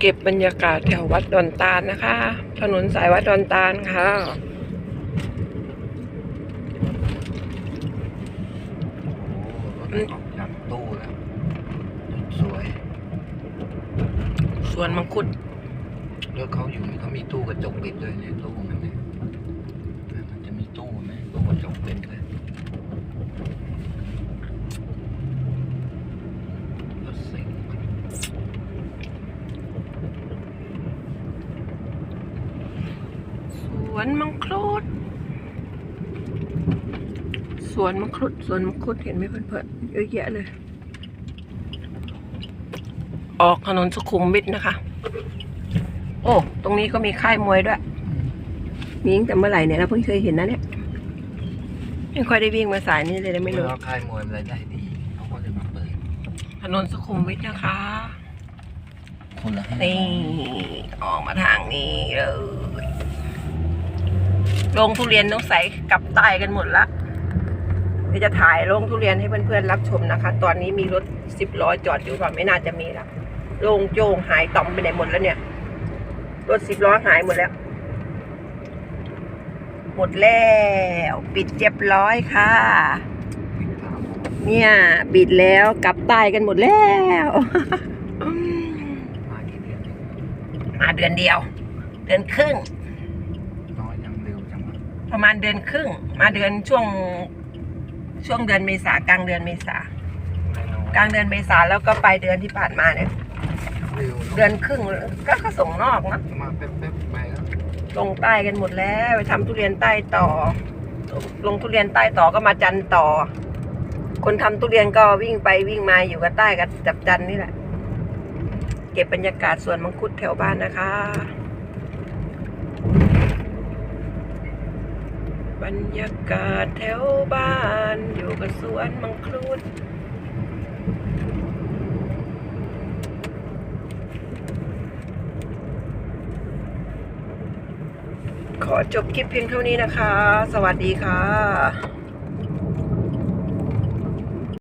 เก็บบรรยากาศแถววัดดอนตาลนะคะ ถนนสายวัดดอนตาลค่ะ โอ้โหรถออกจากตู้แล้วสวยสวนมังคุด รถเขาอยู่นี่เขามีตู้กระจกปิดด้วยเนี่ยตู้มันเนี่ยมันจะมีตู้ไหมตู้กระจกปิดเลยรถสิงห์ ส วนมังคุดสวนมังคุดสวนมังคุดเห็นไหมเพื่อนๆเยอะแยะเลย ออกถนนสุขุมวิทนะคะ โอ้ ตรงนี้ก็มีค่ายมวยด้วย มีตั้งแต่เมื่อไหร่เนี่ยเราเพิ่งเคยเห็นนะเนี่ยไม่ค่อยได้วิ่งมาสายนี้เลยนะไม่รู้เมื่อค่ายมวยมันรายได้ดีเขาก็เลยมาเปิดถนนสุขุมวิทนะคะคนละห้านี่ออกมาทางนี้เลย ลงทุเรียนต้องใส่กลับใต้กันหมดละเดี๋ยวจะถ่ายลงทุเรียนให้เพื่อนๆรับชมนะคะ ตอนนี้มีรถสิบล้อจอดอยู่แบบไม่น่าจะมีละโลงโจงหายต่อมไปไหนหมดแล้วเนี่ย รถสิบล้อหายหมดแล้ว หมดแล้วปิดเรียบร้อยค่ะ เนี่ยบิดแล้วกลับใต้กันหมดแล้วมาเดือนเดียว เดือนครึ่ง น้อยยังเร็วจังวะ ประมาณเดือนครึ่ง มาเดือนช่วงช่วงเดือนเมษากลางเดือนเมษาไม่น้อยกลางเดือนเมษาแล้วก็ปลายเดือนที่ผ่านมาเนี่ยเร็วเดือนครึ่งก็ก็ส่งนอกนะมาแป๊บๆไปแล้วลงใต้กันหมดแล้วไปทำทุเรียนใต้ต่อ ลงทุเรียนใต้ต่อก็มาจันทร์ต่อ คนทำทุเรียนก็วิ่งไปวิ่งมาอยู่กับใต้กับจับจันทร์นี่แหละ เก็บบรรยากาศสวนมังคุดแถวบ้านนะคะ รรยากาศแถวบ้านอยู่กับสวนมังคุดขอจบคลิปเพียงเท่านี้นะคะ สวัสดีค่ะ